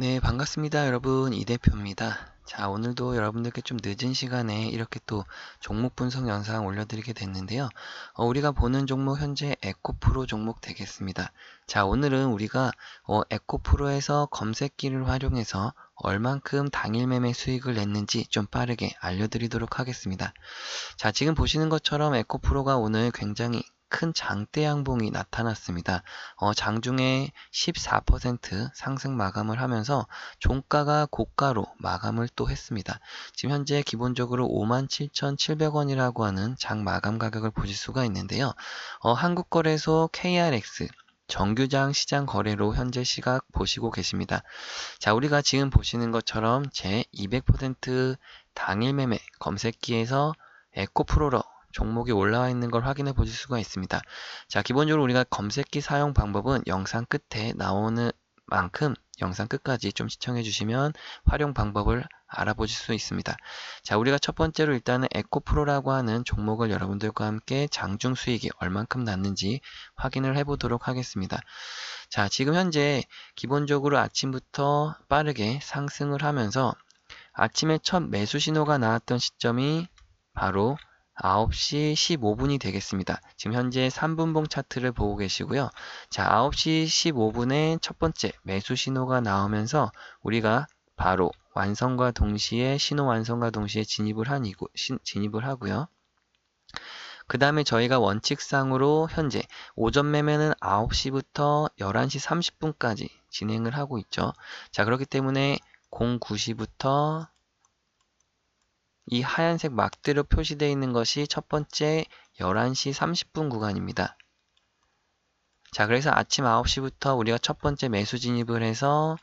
네, 반갑습니다, 여러분. 이 대표입니다. 자, 오늘도 여러분들께 좀 늦은 시간에 이렇게 또 종목 분석 영상 올려드리게 됐는데요. 어, 우리가 보는 종목 현재 에코프로 종목 되겠습니다. 자, 오늘은 우리가 어, 에코프로에서 검색기를 활용해서 얼만큼 당일 매매 수익을 냈는지 좀 빠르게 알려드리도록 하겠습니다. 자, 지금 보시는 것처럼 에코프로가 오늘 굉장히 큰 장대 양봉이 나타났습니다. 어, 장중에 14% 상승 마감을 하면서 종가가 고가로 마감을 또 했습니다. 지금 현재 기본적으로 57,700원이라고 하는 장 마감 가격을 보실 수가 있는데요. 어, 한국거래소 KRX 정규장 시장 거래로 현재 시각 보시고 계십니다. 자, 우리가 지금 보시는 것처럼 제 200% 당일 매매 검색기에서 에코프로로 종목이 올라와 있는 걸 확인해 보실 수가 있습니다. 자, 기본적으로 우리가 검색기 사용 방법은 영상 끝에 나오는 만큼 영상 끝까지 좀 시청해 주시면 활용 방법을 알아보실 수 있습니다. 자, 우리가 첫 번째로 일단은 에코프로라고 하는 종목을 여러분들과 함께 장중 수익이 얼만큼 났는지 확인을 해 보도록 하겠습니다. 자, 지금 현재 기본적으로 아침부터 빠르게 상승을 하면서 아침에 첫 매수 신호가 나왔던 시점이 바로 9시 15분이 되겠습니다. 지금 현재 3분봉 차트를 보고 계시고요. 자, 9시 15분에 첫 번째 매수 신호가 나오면서 우리가 바로 완성과 동시에 신호 완성과 동시에 진입을 한 이고, 신, 진입을 하고요. 그 다음에 저희가 원칙상으로 현재 오전 매매는 9시부터 11시 30분까지 진행을 하고 있죠. 자, 그렇기 때문에 09시부터 이 하얀색 막대로 표시되어 있는 것이 첫 번째 11시 30분 구간입니다. 자, 그래서 아침 9시부터 우리가 첫 번째 매수 진입을 해서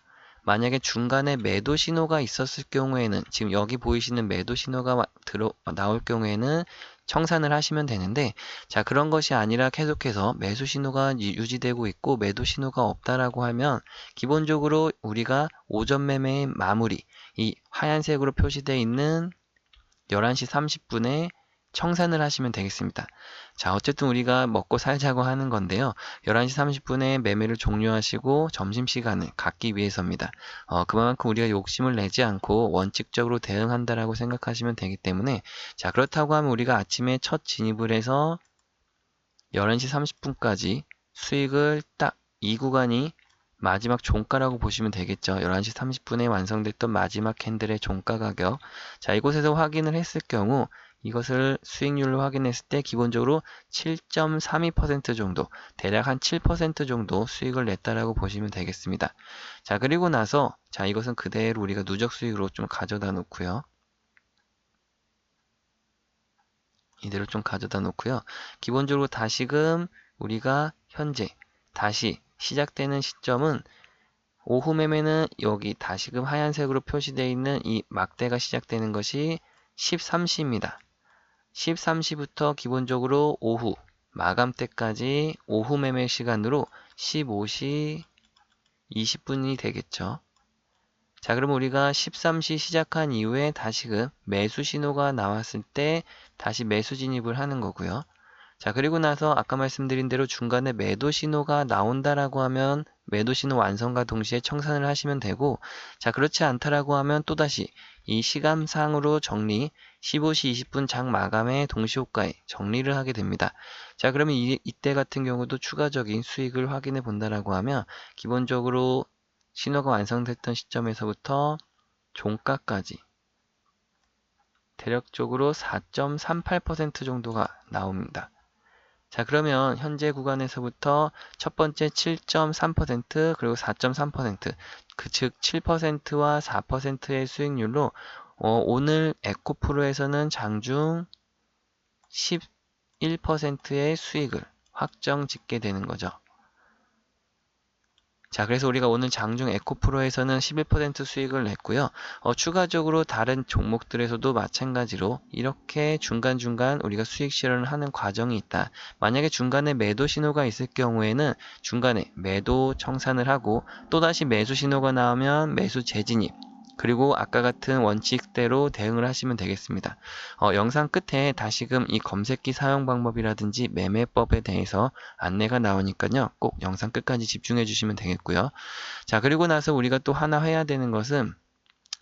만약에 중간에 매도 신호가 있었을 경우에는 지금 여기 보이시는 매도 신호가 들어 나올 경우에는 청산을 하시면 되는데 자 그런 것이 아니라 계속해서 매수 신호가 유지되고 있고 매도 신호가 없다라고 하면 기본적으로 우리가 오전 매매의 마무리 이 하얀색으로 표시되어 있는 11시 30분에 청산을 하시면 되겠습니다. 자, 어쨌든 우리가 먹고 살자고 하는 건데요. 11시 30분에 매매를 종료하시고 점심시간을 갖기 위해서입니다. 어, 그만큼 우리가 욕심을 내지 않고 원칙적으로 대응한다라고 생각하시면 되기 때문에 자, 그렇다고 하면 우리가 아침에 첫 진입을 해서 11시 30분까지 수익을 딱 이 구간이 마지막 종가라고 보시면 되겠죠. 11시 30분에 완성됐던 마지막 캔들의 종가 가격. 자, 이곳에서 확인을 했을 경우 이것을 수익률로 확인했을 때 기본적으로 7.32% 정도, 대략 한 7% 정도 수익을 냈다라고 보시면 되겠습니다. 자, 그리고 나서 자, 이것은 그대로 우리가 누적 수익으로 좀 가져다 놓고요. 이대로 좀 가져다 놓고요. 기본적으로 다시금 우리가 현재 다시 시작되는 시점은 오후 매매는 여기 다시금 하얀색으로 표시되어 있는 이 막대가 시작되는 것이 13시입니다. 13시부터 기본적으로 오후 마감 때까지 오후 매매 시간으로 15시 20분이 되겠죠. 자, 그럼 우리가 13시 시작한 이후에 다시금 매수 신호가 나왔을 때 다시 매수 진입을 하는 거고요. 자, 그리고 나서 아까 말씀드린 대로 중간에 매도 신호가 나온다라고 하면 매도 신호 완성과 동시에 청산을 하시면 되고, 자, 그렇지 않다라고 하면 또다시 이 시간상으로 정리, 15시 20분 장 마감의 동시효과에 정리를 하게 됩니다. 자, 그러면 이, 이때 같은 경우도 추가적인 수익을 확인해 본다라고 하면 기본적으로 신호가 완성됐던 시점에서부터 종가까지 대략적으로 4.38% 정도가 나옵니다. 자, 그러면 현재 구간에서부터 첫 번째 7.3% 그리고 4.3%, 그 즉 7%와 4%의 수익률로 어, 오늘 에코프로에서는 장중 11%의 수익을 확정 짓게 되는 거죠. 자, 그래서 우리가 오늘 장중 에코프로에서는 11% 수익을 냈고요. 어, 추가적으로 다른 종목들에서도 마찬가지로 이렇게 중간중간 우리가 수익 실현을 하는 과정이 있다. 만약에 중간에 매도 신호가 있을 경우에는 중간에 매도 청산을 하고 또다시 매수 신호가 나오면 매수 재진입 그리고 아까 같은 원칙대로 대응을 하시면 되겠습니다. 어, 영상 끝에 다시금 이 검색기 사용 방법이라든지 매매법에 대해서 안내가 나오니까요. 꼭 영상 끝까지 집중해 주시면 되겠고요. 자, 그리고 나서 우리가 또 하나 해야 되는 것은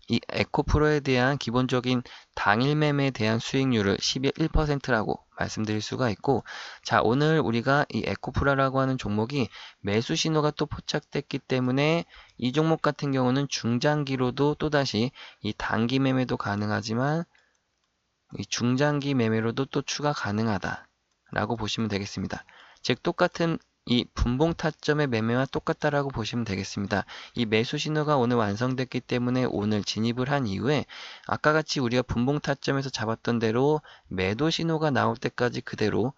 이 에코 프로에 대한 기본적인 당일 매매에 대한 수익률을 11%라고 말씀드릴 수가 있고 자 오늘 우리가 이 에코프로라고 하는 종목이 매수 신호가 또 포착됐기 때문에 이 종목 같은 경우는 중장기로도 또다시 이 단기 매매도 가능하지만 이 중장기 매매로도 또 추가 가능하다 라고 보시면 되겠습니다. 즉 똑같은 이 분봉 타점의 매매와 똑같다라고 보시면 되겠습니다. 이 매수 신호가 오늘 완성됐기 때문에 오늘 진입을 한 이후에 아까 같이 우리가 분봉 타점에서 잡았던 대로 매도 신호가 나올 때까지 그대로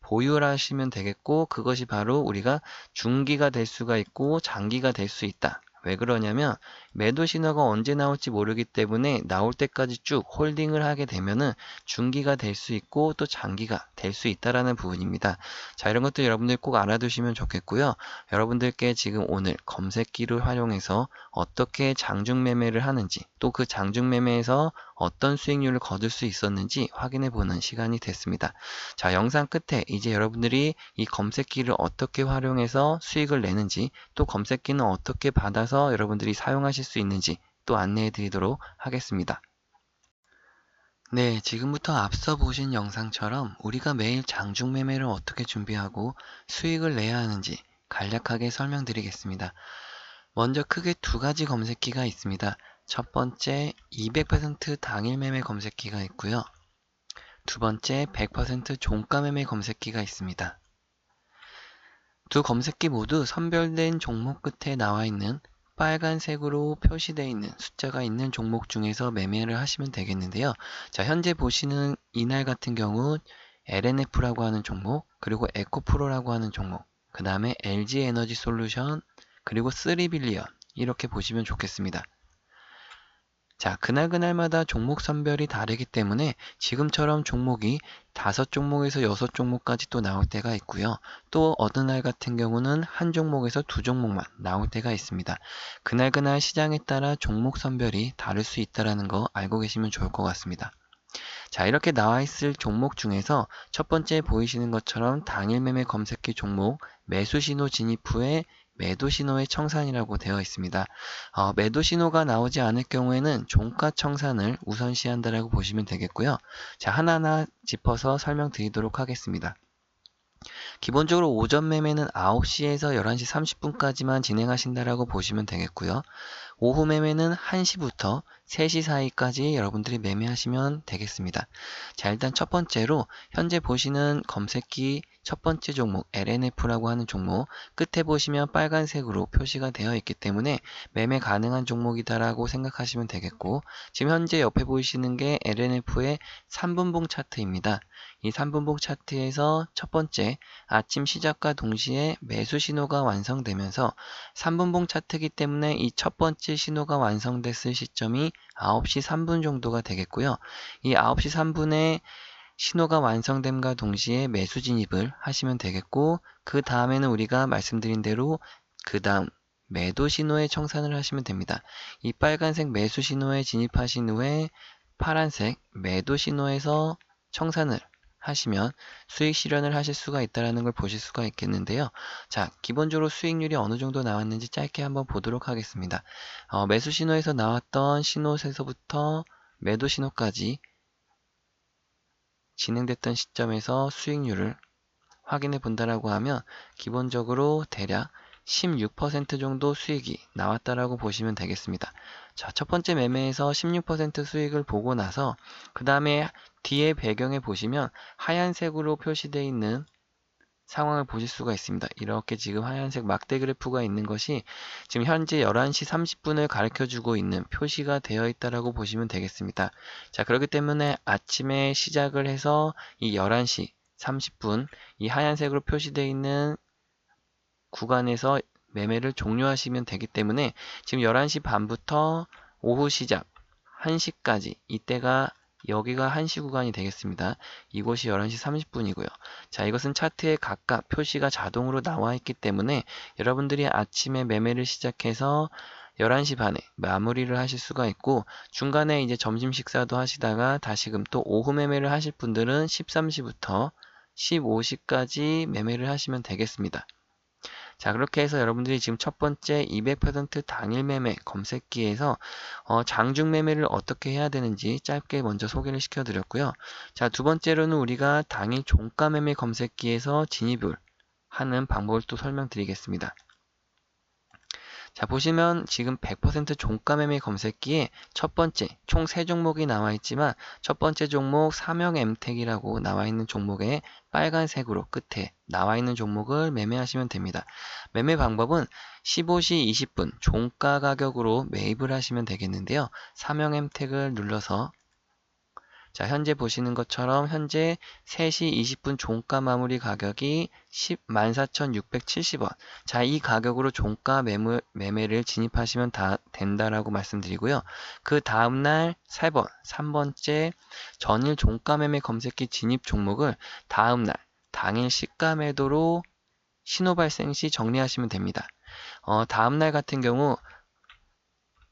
보유를 하시면 되겠고 그것이 바로 우리가 중기가 될 수가 있고 장기가 될 수 있다. 왜 그러냐면 매도 신호가 언제 나올지 모르기 때문에 나올 때까지 쭉 홀딩을 하게 되면은 중기가 될 수 있고 또 장기가 될 수 있다라는 부분입니다. 자, 이런 것들 여러분들 꼭 알아두시면 좋겠고요. 여러분들께 지금 오늘 검색기를 활용해서 어떻게 장중 매매를 하는지 또 그 장중 매매에서 어떤 수익률을 거둘 수 있었는지 확인해 보는 시간이 됐습니다. 자, 영상 끝에 이제 여러분들이 이 검색기를 어떻게 활용해서 수익을 내는지 또 검색기는 어떻게 받아서 여러분들이 사용하 실 수 있는지 또 안내해 드리도록 하겠습니다. 네, 지금부터 앞서 보신 영상처럼 우리가 매일 장중 매매를 어떻게 준비하고 수익을 내야 하는지 간략하게 설명드리겠습니다. 먼저 크게 두 가지 검색기가 있습니다. 첫 번째 200% 당일 매매 검색기가 있고요. 두 번째 100% 종가 매매 검색기가 있습니다. 두 검색기 모두 선별된 종목 끝에 나와 있는 빨간색으로 표시되어 있는 숫자가 있는 종목 중에서 매매를 하시면 되겠는데요. 자, 현재 보시는 이날 같은 경우 LNF라고 하는 종목, 그리고 에코프로라고 하는 종목, 그 다음에 LG 에너지 솔루션, 그리고 3빌리언 이렇게 보시면 좋겠습니다. 자, 그날그날마다 종목 선별이 다르기 때문에 지금처럼 종목이 다섯 종목에서 여섯 종목까지 또 나올 때가 있고요. 또 어느 날 같은 경우는 한 종목에서 두 종목만 나올 때가 있습니다. 그날그날 시장에 따라 종목 선별이 다를 수 있다는 거 알고 계시면 좋을 것 같습니다. 자, 이렇게 나와 있을 종목 중에서 첫 번째 보이시는 것처럼 당일 매매 검색기 종목 매수 신호 진입 후에 매도 신호의 청산이라고 되어 있습니다. 어, 매도 신호가 나오지 않을 경우에는 종가 청산을 우선시한다라고 보시면 되겠고요. 자, 하나하나 짚어서 설명드리도록 하겠습니다. 기본적으로 오전 매매는 9시에서 11시 30분까지만 진행하신다라고 보시면 되겠고요. 오후 매매는 1시부터 3시 사이까지 여러분들이 매매하시면 되겠습니다. 자, 일단 첫 번째로 현재 보시는 검색기 첫 번째 종목 LNF라고 하는 종목 끝에 보시면 빨간색으로 표시가 되어 있기 때문에 매매 가능한 종목이다라고 생각하시면 되겠고 지금 현재 옆에 보이시는 게 LNF의 3분봉 차트입니다. 이 3분봉 차트에서 첫 번째 아침 시작과 동시에 매수 신호가 완성되면서 3분봉 차트이기 때문에 이 첫 번째 신호가 완성됐을 시점이 9시 3분 정도가 되겠고요. 이 9시 3분에 신호가 완성됨과 동시에 매수 진입을 하시면 되겠고 그 다음에는 우리가 말씀드린 대로 그 다음 매도 신호에 청산을 하시면 됩니다. 이 빨간색 매수 신호에 진입하신 후에 파란색 매도 신호에서 청산을 하시면 수익 실현을 하실 수가 있다는 걸 보실 수가 있겠는데요. 자, 기본적으로 수익률이 어느 정도 나왔는지 짧게 한번 보도록 하겠습니다. 어, 매수 신호에서 나왔던 신호에서부터 매도 신호까지 진행됐던 시점에서 수익률을 확인해 본다라고 하면 기본적으로 대략 16% 정도 수익이 나왔다라고 보시면 되겠습니다. 자, 첫 번째 매매에서 16% 수익을 보고 나서 그 다음에 뒤에 배경에 보시면 하얀색으로 표시되어 있는 상황을 보실 수가 있습니다. 이렇게 지금 하얀색 막대 그래프가 있는 것이 지금 현재 11시 30분을 가르쳐 주고 있는 표시가 되어 있다라고 보시면 되겠습니다. 자, 그렇기 때문에 아침에 시작을 해서 이 11시 30분 이 하얀색으로 표시되어 있는 구간에서 매매를 종료하시면 되기 때문에 지금 11시 반부터 오후 시작 1시까지 이때가 여기가 한시 구간이 되겠습니다. 이곳이 11시 30분이고요. 자, 이것은 차트에 각각 표시가 자동으로 나와 있기 때문에 여러분들이 아침에 매매를 시작해서 11시 반에 마무리를 하실 수가 있고 중간에 이제 점심 식사도 하시다가 다시금 또 오후 매매를 하실 분들은 13시부터 15시까지 매매를 하시면 되겠습니다. 자, 그렇게 해서 여러분들이 지금 첫 번째 200% 당일 매매 검색기에서 어, 장중 매매를 어떻게 해야 되는지 짧게 먼저 소개를 시켜드렸고요. 자, 두 번째로는 우리가 당일 종가 매매 검색기에서 진입을 하는 방법을 또 설명드리겠습니다. 자, 보시면 지금 100% 종가 매매 검색기에 첫 번째 총 세 종목이 나와 있지만 첫 번째 종목 사명 엠텍이라고 나와 있는 종목에 빨간색으로 끝에 나와 있는 종목을 매매하시면 됩니다. 매매 방법은 15시 20분 종가 가격으로 매입을 하시면 되겠는데요. 사명 엠텍을 눌러서 자, 현재 보시는 것처럼 현재 3시 20분 종가 마무리 가격이 10, 14,670원. 자, 이 가격으로 종가 매물, 매매를 진입하시면 다 된다라고 말씀드리고요. 그 다음날 3번, 3번째 전일 종가 매매 검색기 진입 종목을 다음날 당일 시가 매도로 신호 발생 시 정리하시면 됩니다. 어, 다음날 같은 경우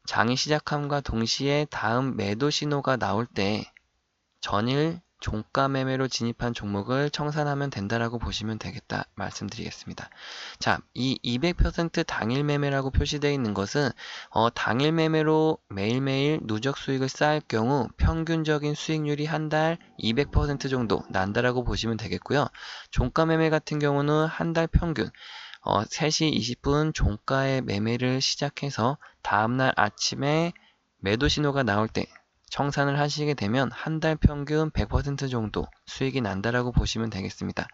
장이 시작함과 동시에 다음 매도 신호가 나올 때 전일 종가 매매로 진입한 종목을 청산하면 된다라고 보시면 되겠다 말씀드리겠습니다. 자, 이 200% 당일 매매라고 표시되어 있는 것은 어, 당일 매매로 매일매일 누적 수익을 쌓을 경우 평균적인 수익률이 한 달 200% 정도 난다라고 보시면 되겠고요. 종가 매매 같은 경우는 한 달 평균 어, 3시 20분 종가의 매매를 시작해서 다음날 아침에 매도 신호가 나올 때 청산을 하시게 되면 한 달 평균 100% 정도 수익이 난다라고 보시면 되겠습니다.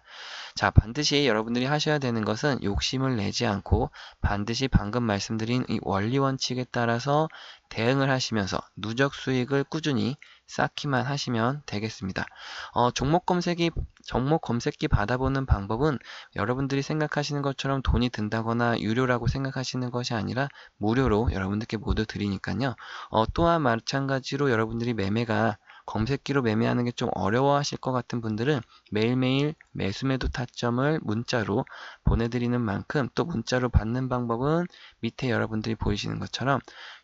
자, 반드시 여러분들이 하셔야 되는 것은 욕심을 내지 않고 반드시 방금 말씀드린 이 원리 원칙에 따라서 대응을 하시면서 누적 수익을 꾸준히 쌓기만 하시면 되겠습니다. 어, 종목 검색이 종목 검색기 받아보는 방법은 여러분들이 생각하시는 것처럼 돈이 든다거나 유료라고 생각하시는 것이 아니라 무료로 여러분들께 모두 드리니까요. 어, 또한 마찬가지로 여러분들이 매매가 검색기로 매매하는 게 좀 어려워하실 것 같은 분들은 매일매일 매수매도 타점을 문자로 보내드리는 만큼 또 문자로 받는 방법은 밑에 여러분들이 보이시는 것처럼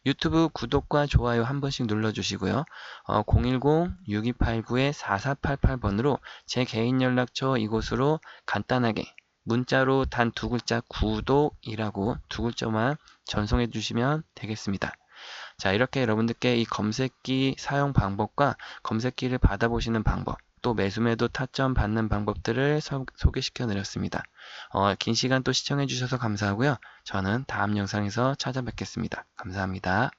유튜브 구독과 좋아요 한 번씩 눌러주시고요. 어, 010-6289-4488번으로 제 개인 연락처 이곳으로 간단하게 문자로 단 두 글자 구독이라고 두 글자만 전송해 주시면 되겠습니다. 자, 이렇게 여러분들께 이 검색기 사용 방법과 검색기를 받아보시는 방법, 또 매수매도 타점 받는 방법들을 소, 개시켜 드렸습니다. 어, 긴 시간 또 시청해 주셔서 감사하고요. 저는 다음 영상에서 찾아뵙겠습니다. 감사합니다.